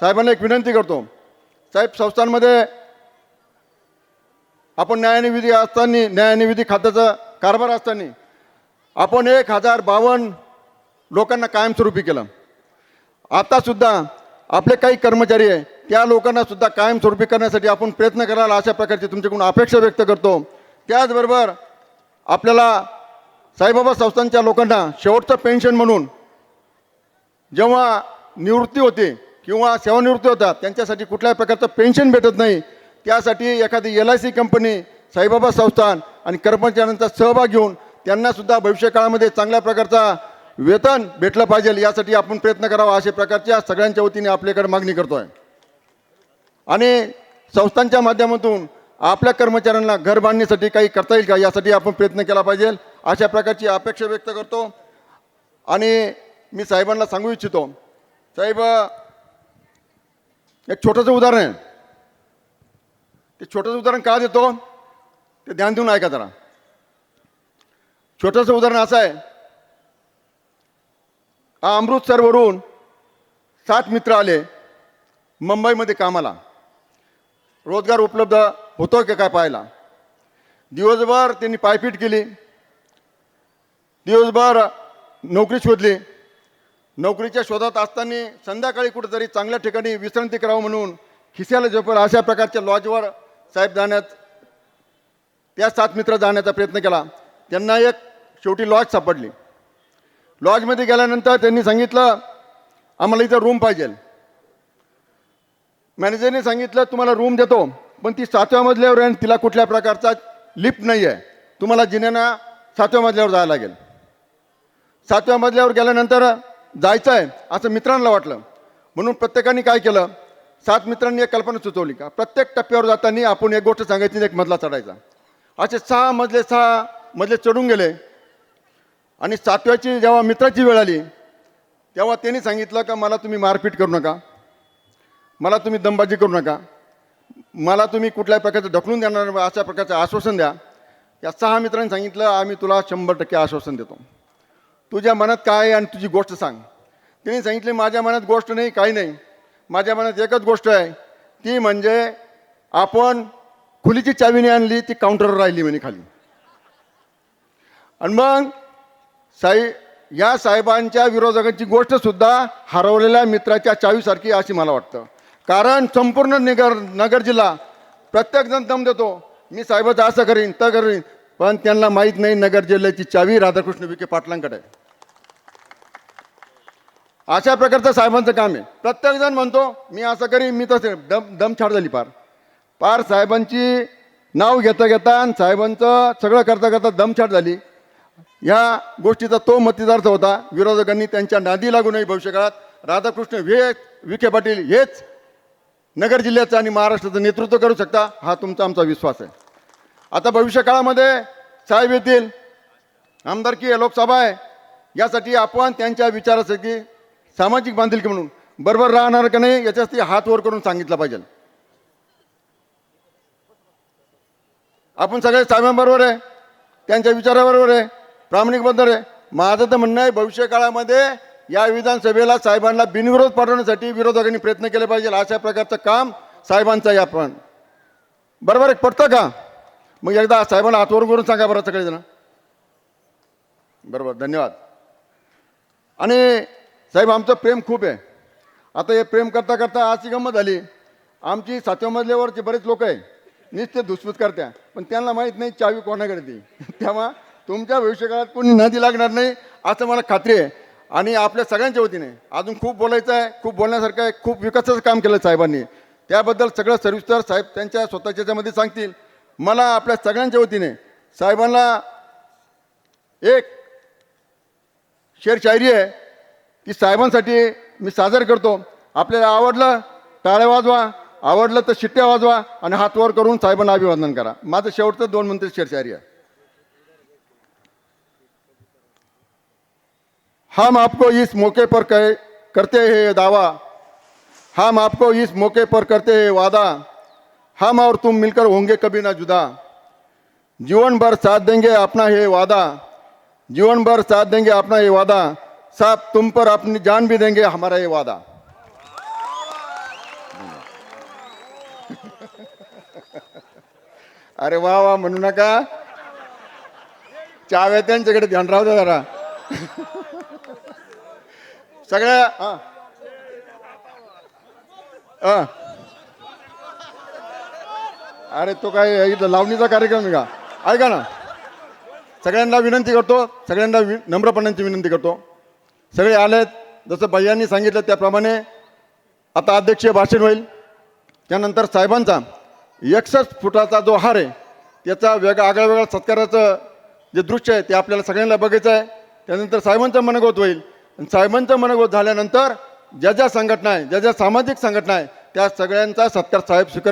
साहेबांना एक विनंती करतो. साहेब संस्थांमध्ये आपण न्यायनिविधी असताना न्यायनिविधी खात्याचा कारभार असताना आपण एक हजार बावन्न लोकांना कायमस्वरूपी केलं. आतासुद्धा आपले काही कर्मचारी आहे त्या लोकांना सुद्धा कायमस्वरूपी करण्यासाठी आपण प्रयत्न करायला अशा प्रकारची तुमच्याकडून अपेक्षा व्यक्त करतो. त्याचबरोबर आपल्याला साईबाबा संस्थांच्या लोकांना शेवटचं पेन्शन म्हणून जेव्हा निवृत्ती होते किंवा सेवानिवृत्ती होतात त्यांच्यासाठी कुठल्याही प्रकारचं पेन्शन भेटत नाही. त्यासाठी एखादी L I C company Saibaba Sansthan आणि कर्मचाऱ्यांचा सहभाग घेऊन त्यांनासुद्धा भविष्यकाळामध्ये चांगल्या प्रकारचा वेतन भेटलं पाहिजे यासाठी आपण प्रयत्न करावा अशा प्रकारच्या सगळ्यांच्या वतीने आपल्याकडे मागणी करतो आहे आणि संस्थांच्या माध्यमातून आपल्या कर्मचाऱ्यांना घर बांधण्यासाठी काही करता येईल का यासाठी आपण प्रयत्न केला पाहिजे अशा प्रकारची अपेक्षा व्यक्त करतो. आणि मी साहेबांना सांगू इच्छितो साहेब एक छोटंसं उदाहरण. आहे ते छोटंसं उदाहरण का देतो? ते ध्यान देऊन ऐका जरा. छोटंसं उदाहरण असं आहे. अमृतसरवरून सात मित्र आले मुंबईमध्ये कामाला. रोजगार उपलब्ध होतो का काय पाहायला? दिवसभर त्यांनी पायपीट केली. दिवसभर नोकरी शोधली. नोकरीच्या शोधात असताना संध्याकाळी कुठेतरी चांगल्या ठिकाणी विश्रांती करावं म्हणून खिस्याला झोपेल अशा प्रकारच्या लॉजवर साहेब जाण्यात त्या सात मित्र जाण्याचा प्रयत्न केला. त्यांना एक शेवटी लॉज सापडली. लॉजमध्ये गेल्यानंतर त्यांनी सांगितलं आम्हाला इथं रूम पाहिजे. मॅनेजरने सांगितलं तुम्हाला रूम देतो पण ती सातव्या मजल्यावर आहे आणि तिला कुठल्या प्रकारचा लिफ्ट नाही आहे तुम्हाला जिन्याना सातव्या मजल्यावर जायला लागेल. सातव्या मजल्यावर गेल्यानंतर जायचं आहे असं मित्रांना वाटलं. म्हणून प्रत्येकाने काय केलं? सात मित्रांनी एक कल्पना सुचवली का? प्रत्येक टप्प्यावर जाताना आपण एक गोष्ट सांगायची एक मजला चढायचा. असे सहा मजले सहा मजले चढून गेले. आणि सातव्याची जेव्हा मित्राची वेळ आली तेव्हा त्यांनी सांगितलं का मला तुम्ही मारपीट करू नका. मला तुम्ही दमबाजी करू नका. मला तुम्ही कुठल्याही प्रकारचं ढकलून देणार अशा प्रकारचं आश्वासन द्या. या सहा मित्रांनी सांगितलं आम्ही तुला शंभर टक्के आश्वासन देतो. तुझ्या मनात काय आहे आणि तुझी गोष्ट सांग. तिने सांगितले माझ्या मनात गोष्ट नाही काही नाही. माझ्या मनात एकच गोष्ट आहे. ती म्हणजे आपण खुलीची चावीने आणली ती काउंटरवर राहिली म्हणे खाली. आणि मग साई या साहेबांच्या विरोधकांची गोष्ट सुद्धा हरवलेल्या मित्राच्या चावीसारखी अशी मला वाटतं. कारण संपूर्ण नगर नगर जिल्हा प्रत्येकजण दम देतो. मी साहेबाचं असं करीन तर करीन. पण त्यांना माहीत नाही नगर जिल्ह्याची चावी राधाकृष्ण विखे पाटलांकडे. अशा प्रकारचं साहेबांचं काम आहे. प्रत्येकजण म्हणतो मी असं करी मी तसं दम दमछाड झाली पार. पार साहेबांची नाव घेता घेता आणि साहेबांचं सगळं करता करता दमछाट झाली. ह्या गोष्टीचा तो मतिदार्थ होता. विरोधकांनी त्यांच्या नादी लागू नये भविष्यकाळात राधाकृष्ण हे विखे पाटील हेच नगर जिल्ह्याचं आणि महाराष्ट्राचं नेतृत्व करू शकता हा तुमचा आमचा विश्वास आहे. आता भविष्यकाळामध्ये साहेब येतील. आमदारकी आहे लोकसभा आहे. यासाठी आपण त्यांच्या विचारासाठी सामाजिक बांधिलकी म्हणून बरोबर राहणार का नाही याच्यासाठी हात वर करून सांगितलं पाहिजे. आपण सगळे साहेबांबरोबर आहे त्यांच्या विचाराबरोबर आहे प्रामाणिकबद्दल आहे. माझं तर म्हणणं आहे भविष्य काळामध्ये या विधानसभेला साहेबांना बिनविरोध पाठवण्यासाठी विरोधकांनी प्रयत्न केले पाहिजे. अशा प्रकारचं काम साहेबांचं आहे आपण. बरोबर आहे पडतं का? मग एकदा साहेबांना हातवर करून सांगा बरं सगळेजण बरोबर धन्यवाद. आणि साहेब आमचं प्रेम खूप आहे. आता हे प्रेम करता करता आजची गंमत झाली. आमची सातव्या मजल्यावरचे बरेच लोक आहे. निश्चित धुसफूस करत्या. पण त्यांना माहीत नाही चावी कोणाकडे ती. तेव्हा तुमच्या भविष्यकाळात कोणी नदी लागणार नाही असं मला खात्री आहे. आणि आपल्या सगळ्यांच्या वतीने अजून खूप बोलायचं आहे खूप बोलण्यासारखं आहे खूप विकासाचं काम केलं साहेबांनी. त्याबद्दल सगळं सविस्तर साहेब त्यांच्या स्वतःच्या याच्यामध्ये सांगतील. मला आपल्या सगळ्यांच्या वतीने साहेबांना एक शेर शायरी आहे ती साहेबांसाठी मी सादर करतो. आपल्याला आवडलं टाळ्या वाजवा आवडलं तर शिट्ट्या वाजवा आणि हात वर करून साहेबांना अभिवादन करा. माझं शेवटचं दोन मंत्री शेर शायरी आहे. हम आपको इस मौके पर कहे करते हैं दावा. हम आपको इस मौके पर करते हैं वादा. हम और तुम मिलकर होंगे कभी ना जुदा। जीवन भर साथ देंगे अपना ये वादा। जीवन भर साथ देंगे अपना ये वादा। साहब तुम पर अपनी जान भी देंगे हमारा ये वादा। अरे वा वा म्हणू नका चाव्या त्यांच्याकडे ध्यान राहू द्या जरा। सगळ्या हा. हा. अरे तो काय इथं लावणीचा कार्यक्रम आहे का? ऐका ना. सगळ्यांना विनंती करतो सगळ्यांना वि नम्रपणांची विनंती करतो. सगळे आलेत. जसं भैयांनी सांगितलं त्याप्रमाणे आता अध्यक्षीय भाषण होईल. त्यानंतर साहेबांचा एकसष्ट फुटाचा जो हार आहे त्याचा वेगळा आगळा वेगळा सत्काराचं जे दृश्य आहे ते आपल्याला सगळ्यांना बघायचं आहे. त्यानंतर साहेबांचं मनगोत होईल. आणि साहेबांचं मनगोत झाल्यानंतर ज्या ज्या संघटना आहे ज्या ज्या सामाजिक संघटना आहे त्या सगळ्यांचा सत्कार साहेब स्वीकार